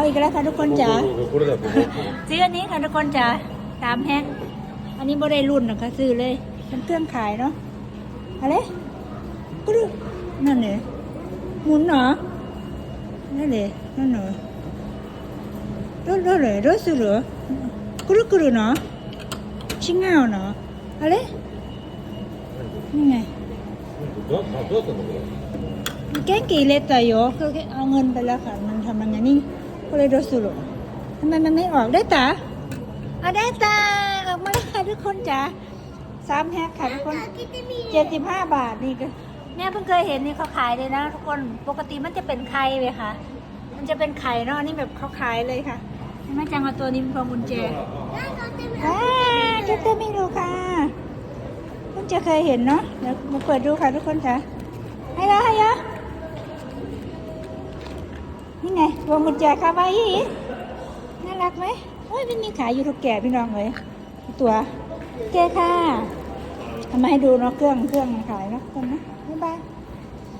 เอาอีกแล้วค่ะทุกคนจ๋า これだと思う ซื้ออันนี้ค่ะทุกคนจ๋าสามแพ็คอันนี้บ่ได้รุ่นหรอกค่ะซื้อเลยเป็นเครื่องขายเนาะอะไรกรึนั่นเลยหมุนเหรอนั่นเลยนั่นเหรอどどれどうするくるくるの違うのあれนี่ไง どうどうやったのこれ แกงกี่เลตายโยคือเอาเงินไปแล้วค่ะ มันทำมันไงนี่ ก็เลยโดนสุรุทำไมมันไม่ออกได้ตาเอาได้ตาออกมาแล้วค่ะทุกคนจ๋าสามแพ็คค่ะทุกคนเจ็ดสิบห้าบาทนี่ก็เนี่ยเพิ่งเคยเห็นนี่เขาขายเลยนะทุกคนปกติมันจะเป็นไข่เลยค่ะ มันจะเป็นไข่เนาะอันนี่แบบเขาขายเลยค่ะแม่จังเอาตัวนี้เป็นพวงกุญแจอ่าเจะเต้ไม่รู้ค่ะเพิ่งจะเคยเห็นเนาะเดี๋ยวมาเปิดดูค่ะทุกคนจ๋า นี่ไงวงกุญแจคาบายีน่ารักไหมโอ้ยไม่มีขายอยู่ทุกแก่พี่น้องเลย ตัวแกค่ะทำมาให้ดูเนาะเครื่องเครื่องขายเนาะคนนะบ๊ายบาย